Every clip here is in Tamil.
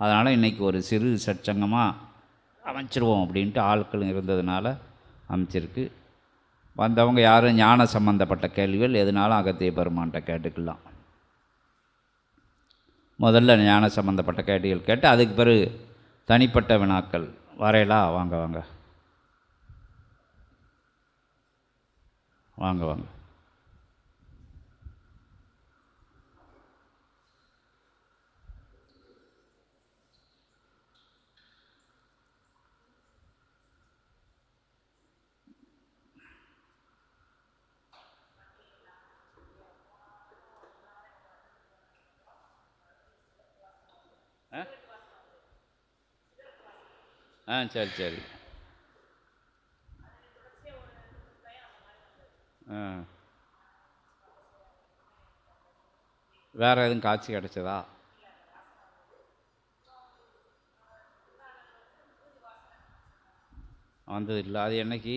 அதனால் இன்றைக்கி ஒரு சிறு சச்சங்கமாக அமைச்சிருவோம் அப்படின்ட்டு ஆட்கள் இருந்ததுனால அமைச்சிருக்கு. வந்தவங்க யாரும் ஞான சம்பந்தப்பட்ட கேள்விகள் எதுனாலும் அகத்திய பெருமான்கிட்ட கேட்டுக்கலாம். முதல்ல ஞான சம்பந்தப்பட்ட கேள்விகள் கேட்டு அதுக்கு பிறகு தனிப்பட்ட வினாக்கள் வரையலா? வாங்க வாங்க. வாங்க வாங்க. ஆ? சரி சரி. ஆ. வேறு எதுவும் காட்சி கிடச்சதா? வந்தது இல்லை. அது என்னைக்கு?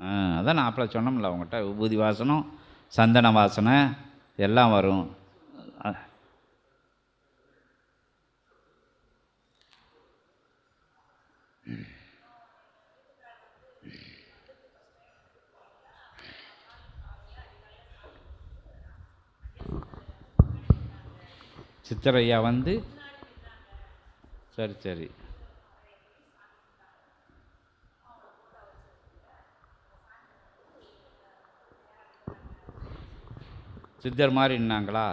ஆ அதான் நான் அப்பள சொன்னோம்ல உங்கள்கிட்ட விபூதி வாசனம் சந்தன வாசனை எல்லாம் வரும். சித்தரையா வந்து சரி சரி. சித்தர் மாதிரி நின்னாங்களா?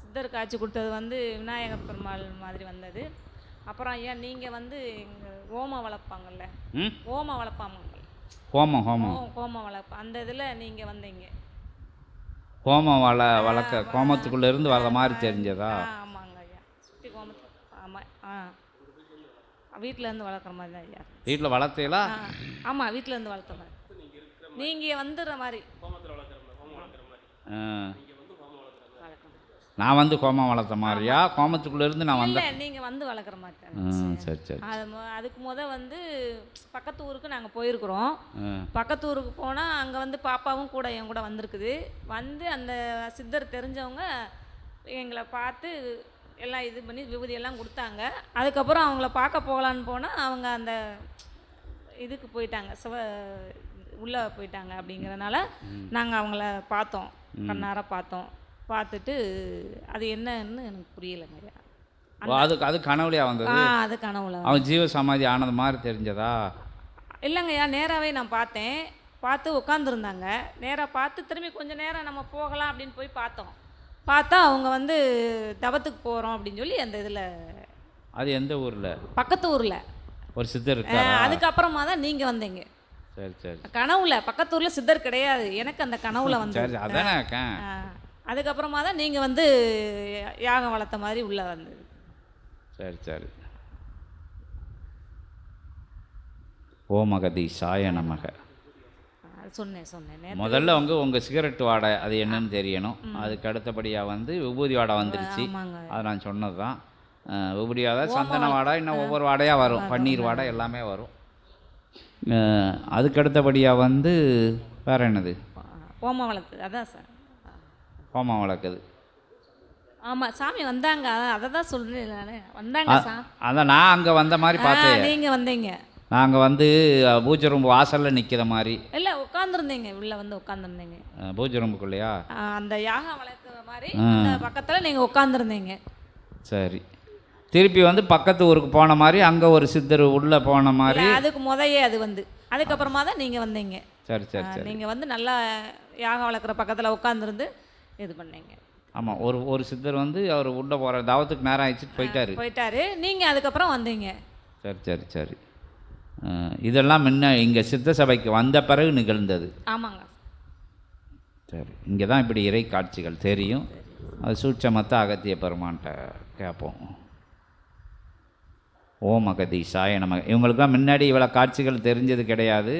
சித்தர் காட்சி கொடுத்தது வந்து விநாயகர் பெருமாள் மாதிரி வந்தது. அப்புறம் ஐயா நீங்கள் வந்து ஓமம் வளர்ப்பாங்கல்ல? ம்? ஓமம் வளர்ப்பாங்க ஹோமம் ஹோமம். கோமம் வளர்ப்பு அந்த இதில் நீங்கள் வந்தீங்க. ஹோமம் வள வளர்க்க கோமத்துக்குள்ளே இருந்து வர்ற மாதிரி தெரிஞ்சதா? ஆமாங்க ஐயா. சுற்றி கோமத்து ஆமாம் ஆ. வீட்டில் இருந்து வளர்க்குற மாதிரி தான் ஐயா வீட்டில் வளர்த்தீங்களா? ஆமாம் வீட்டில் இருந்து வளர்த்த மாதிரி. நீங்கள் வந்துடுற மாதிரி. ஆ. வளர்க்குற நான் வந்து கோமம் வளர்த்த மாதிரியா? கோமத்துக்குள்ளே இருந்து நான் வந்தேன் நீங்கள் வந்து வளர்க்குற மாதிரி சரி சரி. அது அதுக்கு முத வந்து பக்கத்து ஊருக்கு நாங்கள் போயிருக்கிறோம். பக்கத்து ஊருக்கு போனால் அங்கே வந்து பாப்பாவும் கூட என் கூட வந்திருக்குது. வந்து அந்த சித்தர் தெரிஞ்சவங்க எங்களை பார்த்து எல்லாம் இது பண்ணி விபூதி எல்லாம் கொடுத்தாங்க. அதுக்கப்புறம் அவங்கள பார்க்க போகலான்னு போனால் அவங்க அந்த இதுக்கு போயிட்டாங்க. சிவ உள்ளே போயிட்டாங்க அப்படிங்கிறனால நாங்கள் அவங்கள பார்த்தோம். கண்ணார பார்த்தோம். பார்த்துட்டு அது என்னன்னு எனக்கு புரியலைங்க ஐயா. ஓ, அதுக்கு அது கனவுலையா வந்தது? ஆ அது கனவுல அவன் ஜீவ சமாதி ஆனது மாதிரி தெரிஞ்சதா? இல்லைங்கய்யா நேராகவே நான் பார்த்தேன். பார்த்து உட்காந்துருந்தாங்க நேராக பார்த்து திரும்பி கொஞ்சம் நேரம் நம்ம போகலாம் அப்படின்னு போய் பார்த்தோம். பார்த்தா அவங்க வந்து தவத்துக்கு போகிறோம் அப்படின்னு சொல்லி அந்த இதில் அது எந்த ஊரில்? பக்கத்து ஊரில். ஒரு சித்தர் அதுக்கப்புறமா தான் நீங்கள் வந்தீங்க. சரி சரி. கனவுல பக்கத்து ஊரில் சித்தர் கிடையாது. எனக்கு அந்த கனவுல வந்து அதானே அதுக்கப்புறமா தான் நீங்கள் வந்து யாகம் வளர்த்த மாதிரி உள்ளே வந்தது. சரி சரி. ஓமகதி சாய நமக. சொன்னேன் முதல்ல வந்து உங்கள் சிகரெட் வாடை அது என்னன்னு தெரியணும். அதுக்கு அடுத்தபடியாக வந்து விபூதி வாடை வந்துருச்சு. அதை நான் சொன்னது தான். விபூதி வாடை சந்தன வாடை. இன்னும் ஒவ்வொரு வாடையாக வரும். பன்னீர் வாடை எல்லாமே வரும். அதுக்கு அடுத்தபடியாக வந்து வேற என்னது? ஓமம் வளர்த்து அதான் சார். ஹோமம் வளர்க்குது ஆமாம் சாமி வந்தாங்க. அதை தான் சொல்கிறேன் நான். வந்தாங்க அதான் நான் அங்கே வந்த மாதிரி பார்த்தேன். நீங்கள் வந்தீங்க. நாங்கள் வந்து பூஜை ரூம் வாசலில் நிற்கிற மாதிரி. இல்லை உட்காந்துருந்தீங்க உள்ளே வந்து உட்காந்துருந்தீங்க பூஜை ரூமுக்குள்ளேயா? அந்த யாகம் வளர்க்குற மாதிரி பக்கத்தில் நீங்கள் உட்காந்துருந்தீங்க சரி. திருப்பி வந்து பக்கத்து ஊருக்கு போன மாதிரி அங்கே ஒரு சித்தர் உள்ளே போன மாதிரி. அதுக்கு முதையே அது வந்து. அதுக்கப்புறமா தான் நீங்கள் வந்தீங்க. சரி சரி சரி. நீங்கள் வந்து நல்லா யாகம் வளர்க்குற பக்கத்தில் உட்காந்துருந்து இது பண்ணீங்க. ஆமாம் ஒரு ஒரு சித்தர் வந்து அவர் உள்ளே போகிற தாவத்துக்கு நேரம் ஆயிடுச்சுட்டு போயிட்டாரு. போயிட்டாரு. நீங்கள் அதுக்கப்புறம் வந்தீங்க. சரி சரி சரி. இதெல்லாம் முன்ன இங்கே சித்த சபைக்கு வந்த பிறகு நிகழ்ந்தது. ஆமாங்க. சரி இங்கே தான் இப்படி இறை காட்சிகள் தெரியும். அது சூட்சமத்தை அகத்திய பெருமான்கிட்ட கேட்போம் ஓம் அகதி சாய நம இவங்களுக்குலாம் முன்னாடி இவ்வளோ காட்சிகள் தெரிஞ்சது கிடையாது.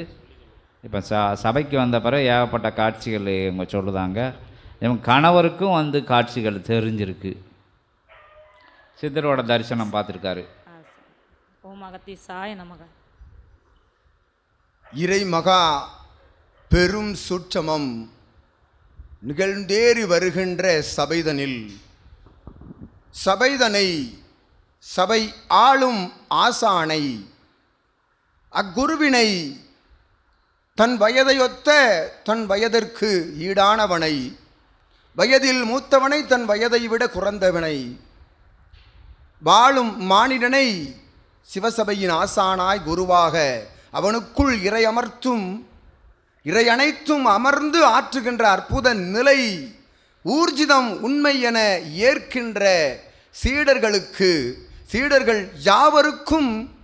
இப்போ ச சபைக்கு வந்த பிறகு ஏகப்பட்ட காட்சிகள் இவங்க சொல்லுதாங்க. இவங்க கணவருக்கும் வந்து காட்சிகள் தெரிஞ்சிருக்கு. சித்தரோட தரிசனம் பார்த்துருக்காரு. நமக. இறைமகா பெரும் சுற்றமம் நிகழ்ந்தேறி வருகின்ற சபைதனில். சபைதனை சபை ஆளும் ஆசானை அக்குருவினை தன் வயதையொத்த தன் வயதிற்கு ஈடானவனை வயதில் மூத்தவனை தன் வயதை விட குறைந்தவனை. வாழும் மானிடனை சிவசபையின் ஆசானாய் குருவாக அவனுக்குள் இறை அமர்த்தும் இறை அனைத்தும் அமர்ந்து ஆற்றுகின்ற அற்புத நிலை ஊர்ஜிதம் உண்மை என ஏற்கின்ற சீடர்களுக்கு சீடர்கள் யாவருக்கும்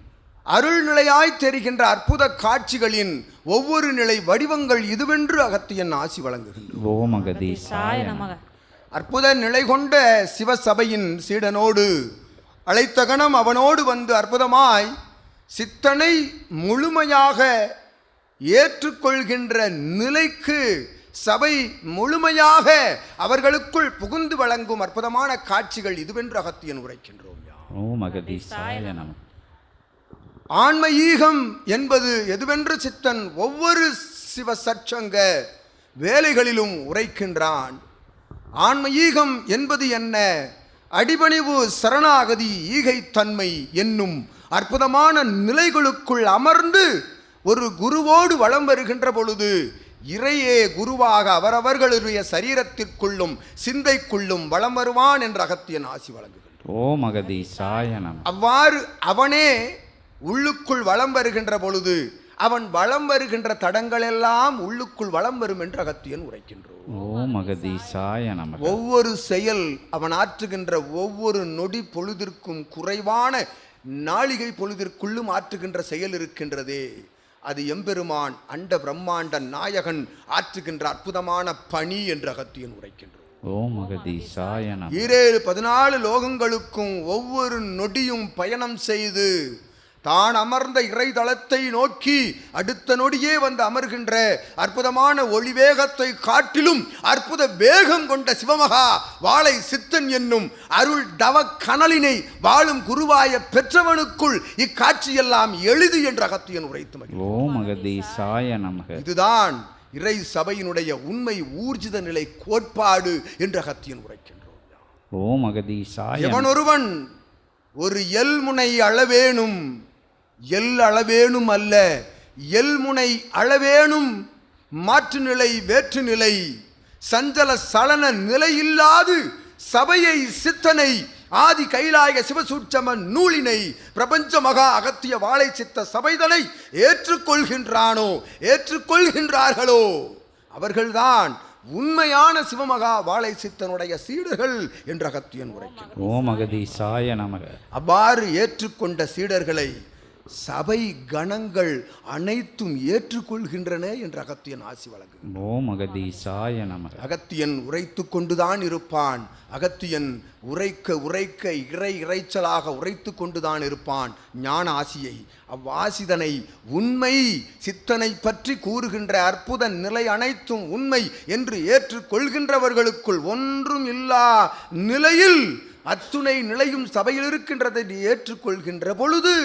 அருள்நிலையாய் தெரிகின்ற அற்புத காட்சிகளின் ஒவ்வொரு நிலை வடிவங்கள் இதுவென்று அகத்தியன் ஆசி வழங்குகின்றனர் ஓம் அகதீசாய சாய நமக. அற்புத நிலை கொண்ட சிவசபையின் சீடனோடு அழைத்த கணம் அவனோடு வந்து அற்புதமாய் சித்தனை முழுமையாக ஏற்றுக்கொள்கின்ற நிலைக்கு சபை முழுமையாக அவர்களுக்குள் புகுந்து வழங்கும் அற்புதமான காட்சிகள் இதுவென்று அகத்தியன் உரைக்கின்றோம். ஓம் அகதீசாய நம ஆன்ம ஈகம் என்பது எதுவென்று சித்தன் ஒவ்வொரு சிவ சற்சங்க வேலைகளிலும் உரைக்கின்றான். ஆன்ம ஈகம் என்பது என்ன? அடிபணிவு சரணாகதி ஈகைத்தன்மை என்னும் அற்புதமான நிலைகளுக்குள் அமர்ந்து ஒரு குருவோடு வலம் வருகின்ற பொழுது இறையே குருவாக அவரவர்களுடைய சரீரத்திற்குள்ளும் சிந்தைக்குள்ளும் வலம் வருவான் என்ற அகத்தியன் ஆசி வழங்குகின்றான். ஓம் அகதீசாய நம. அவ்வாறு அவனே உள்ளுக்குள் வலம் வருகின்ற பொழுது அவன் வலம் வருகின்ற தடங்களெல்லாம் உள்ளுக்குள் வலம் வரும் என்று அகத்தியன் உரைக்கின்றோம் ஒவ்வொரு செயல் அவன் ஆற்றுகின்ற ஒவ்வொரு நொடி பொழுதிற்கும் குறைவான நாளிகை பொழுதிற்குள்ளும் ஆற்றுகின்ற செயல் இருக்கின்றதே. அது எம்பெருமான் அண்ட பிரம்மாண்ட நாயகன் ஆற்றுகின்ற அற்புதமான பணி என்று அகத்தியன் உரைக்கின்றோம் ஈரேழு பதினாலு லோகங்களுக்கும் ஒவ்வொரு நொடியும் பயணம் செய்து தான் அமர்ந்த இறைதளத்தை நோக்கி அடுத்த நொடியே வந்து அமர்கின்ற அற்புதமான ஒளிவேகத்தை காட்டிலும் அற்புத வேகம் கொண்ட சிவமகா வாளை சித்தன் என்னும் அருள் தவ கனலினை வாழும் குருவாய பெற்றவனுக்குள் இக்காட்சியெல்லாம் எளிது என்று அகத்தியன் உரைத்து. ஓம் அகதீசாய நமக. இதுதான் இறை சபையினுடைய உண்மை ஊர்ஜித நிலை கோட்பாடு என்று அகத்தியன் உரைக்கின்றோம் ஓம் அகதீசாய எவன் ஒருவன் ஒரு எல் முனை அளவேனும் எல் அளவேனும் அல்ல எல் முனை அளவேனும் மாற்று நிலை வேற்று நிலை. சஞ்சல சலன நிலையில்லாது சபையை சித்தனை ஆதி கைலாய சிவசூட்சம நூலினை பிரபஞ்ச மகா அகத்திய வாழை சித்த சபைதனை ஏற்றுக்கொள்கின்றானோ ஏற்றுக்கொள்கின்றார்களோ? அவர்கள்தான் உண்மையான சிவமகா வாழை சித்தனுடைய சீடர்கள் என்று அகத்தியன் உரைக்கின்றனர் ஓம் அகதீசாய நமக. அவ்வாறு ஏற்றுக்கொண்ட சீடர்களை சபை கணங்கள் அனைத்தும் ஏற்றுக்கொள்கின்றன என்று அகத்தியன் ஆசி வழங்கு ஓம் அகதீசாய நமக. அகத்தியன் உரைத்து கொண்டுதான் இருப்பான். அகத்தியன் உரைக்க உரைக்க இறை இறைச்சலாக உரைத்து கொண்டுதான் இருப்பான். ஞான ஆசியை. அவ்வாசிதனை உண்மை சித்தனை பற்றி கூறுகின்ற அற்புத நிலை அனைத்தும் உண்மை என்று ஏற்றுக்கொள்கின்றவர்களுக்குள் ஒன்றும் இல்லா நிலையில் அத்துணை நிலையும் சபையில் இருக்கின்றதை ஏற்றுக்கொள்கின்ற பொழுது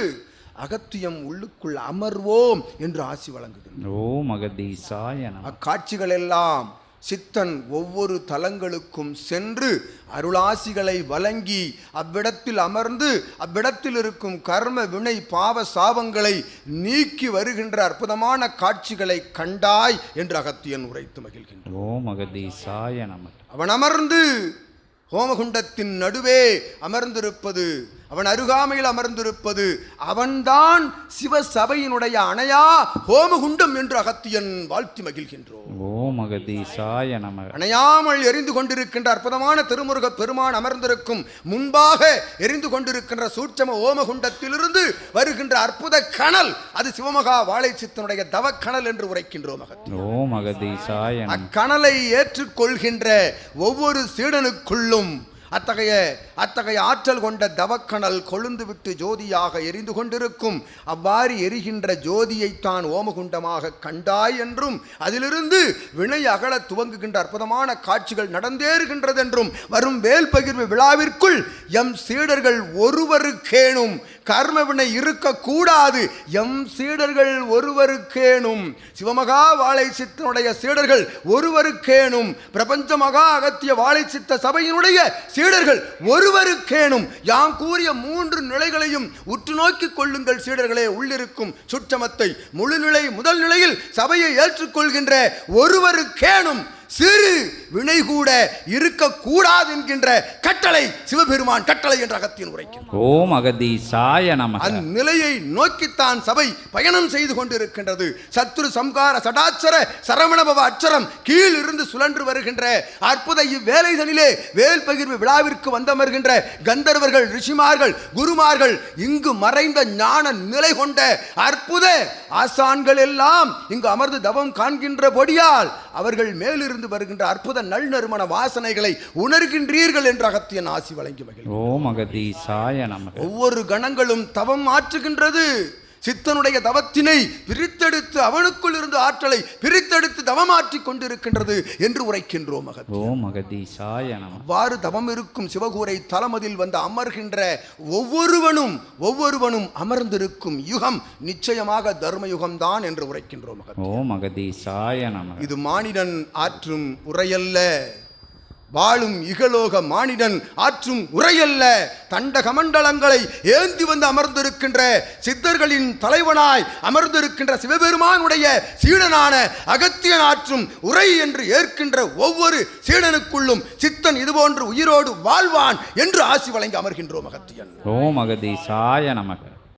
அகத்தியம் உள்ளுக்குள் அமர்வோம் என்று ஆசி வழங்குகின்றனர் ஓம் அகதீசாய அக்காட்சிகள் எல்லாம் சித்தன் ஒவ்வொரு தலங்களுக்கும் சென்று அருளாசிகளை வழங்கி அவ்விடத்தில் அமர்ந்து அவ்விடத்தில் இருக்கும் கர்ம வினை பாவ சாபங்களை நீக்கி வருகின்ற அற்புதமான காட்சிகளை கண்டாய் என்று அகத்தியன் உரைத்து மகிழ்கின்றான். அவன் அமர்ந்து ஹோமகுண்டத்தின் நடுவே அமர்ந்திருப்பது அவன் அருகாமையில் அமர்ந்திருப்பது அவன்தான் சிவசபையினுடைய அணையா ஹோமகுண்டம் என்று அகத்தியன் வாழ்த்தி மகிழ்கின்றோம். ஓம் அகதீசாய நமக. அணையாமல் எரிந்து கொண்டிருக்கின்ற அற்புதமான திருமுருக பெருமான் அமர்ந்திருக்கும் முன்பாக எரிந்து கொண்டிருக்கின்ற சூட்சம ஓமகுண்டத்திலிருந்து வருகின்ற அற்புத கணல் அது சிவமகா வாழை சித்தனுடைய தவக்கணல் என்று உரைக்கின்றோம் ஓம் அகதீசாய அக்கணலை ஏற்றுக்கொள்கின்ற ஒவ்வொரு சீடனுக்குள்ளும் அத்தகைய அத்தகைய ஆற்றல் கொண்ட தவக்கணல் கொழுந்துவிட்டு ஜோதியாக எரிந்து கொண்டிருக்கும். அவ்வாறு எரிகின்ற ஜோதியைத்தான் ஓமகுண்டமாக கண்டாய் என்றும் அதிலிருந்து வினை அகல துவங்குகின்ற அற்புதமான காட்சிகள் நடந்தேறுகின்றதென்றும் வரும் வேல் பகிர்வு விழாவிற்குள் எம் சீடர்கள் ஒருவருக்கேனும் கர்மவினை இருக்கக்கூடாது. எம் சீடர்கள் ஒருவருக்கேனும் சிவமகா வாழை சித்தனுடைய சீடர்கள் ஒருவருக்கேனும் பிரபஞ்ச மகா அகத்திய வாழை சித்த சபையினுடைய சீடர்கள் ஒருவருக்கேனும் யாம் கூறிய மூன்று நிலைகளையும் உற்று நோக்கிக் கொள்ளுங்கள் சீடர்களே. உள்ளிருக்கும் சுற்றமத்தை முழுநிலை முதல் நிலையில் சபையை ஏற்றுக்கொள்கின்ற ஒருவருக்கேனும் சிறு வினை கூட இருக்கக்கூடாது என்கின்ற கட்டளை சிவபெருமான் கட்டளை என்ற அகத்தியன் உரைக்கின்றார் ஓம் அகதீசாய நமக. அந்நிலையை நோக்கித்தான் சபை பயணம் செய்து கொண்டிருக்கின்றது. சத்துரு சம்கார சடாச்சர சரவணபவ அச்சரம் கீழ் இருந்து சுழன்று வருகின்ற அற்புத இவ்வேலைதனிலே வேல் பகிர்வு விழாவிற்கு வந்தமர்கின்ற கந்தர்வர்கள் ரிஷிமார்கள் குருமார்கள் இங்கு மறைந்த ஞான நிலை கொண்ட அற்புத ஆசான்கள் எல்லாம் இங்கு அமர்ந்து தவம் காண்கின்றபடியால் அவர்கள் மேலிருந்து வருகின்ற அற்புத நல் நறுமண வாசனைகளை உணர்கின்றீர்கள் என்ற அகத்தியன் ஆசி வழங்கி மகிழ் ஓம் அகதீசாய நமக. ஒவ்வொரு கணங்களும் தவம் ஆற்றுகின்றது சித்தனுடைய தவத்தினை பிரித்தெடுத்து அவனுக்குள் இருந்து ஆற்றலை பிரித்தெடுத்து தவமாற்றிக் கொண்டிருக்கின்றது என்று உரைக்கின்றோம் அவ்வாறு தவம் இருக்கும் சிவகூரை தலமதில் வந்து அமர்கின்ற ஒவ்வொருவனும் ஒவ்வொருவனும் அமர்ந்திருக்கும் யுகம் நிச்சயமாக தர்ம யுகம்தான் என்று உரைக்கின்றோம் இது மானிடன் ஆற்றும் உரையல்ல. வாழும் இகலோக மானிடன் ஆற்றும் உரையல்ல தண்டகமண்டலங்களை ஏந்தி வந்து அமர்ந்திருக்கின்ற சித்தர்களின் தலைவனாய் அமர்ந்திருக்கின்ற சிவபெருமானுடைய சீடனான அகத்தியன் ஆற்றும் உரை என்று ஏற்கின்ற ஒவ்வொரு சீடனுக்குள்ளும் சித்தன் இதுபோன்று உயிரோடு வாழ்வான் என்று ஆசி வழங்கி அமர்கின்றோம் அகத்தியன். ஓம் அகதீசாய நமக.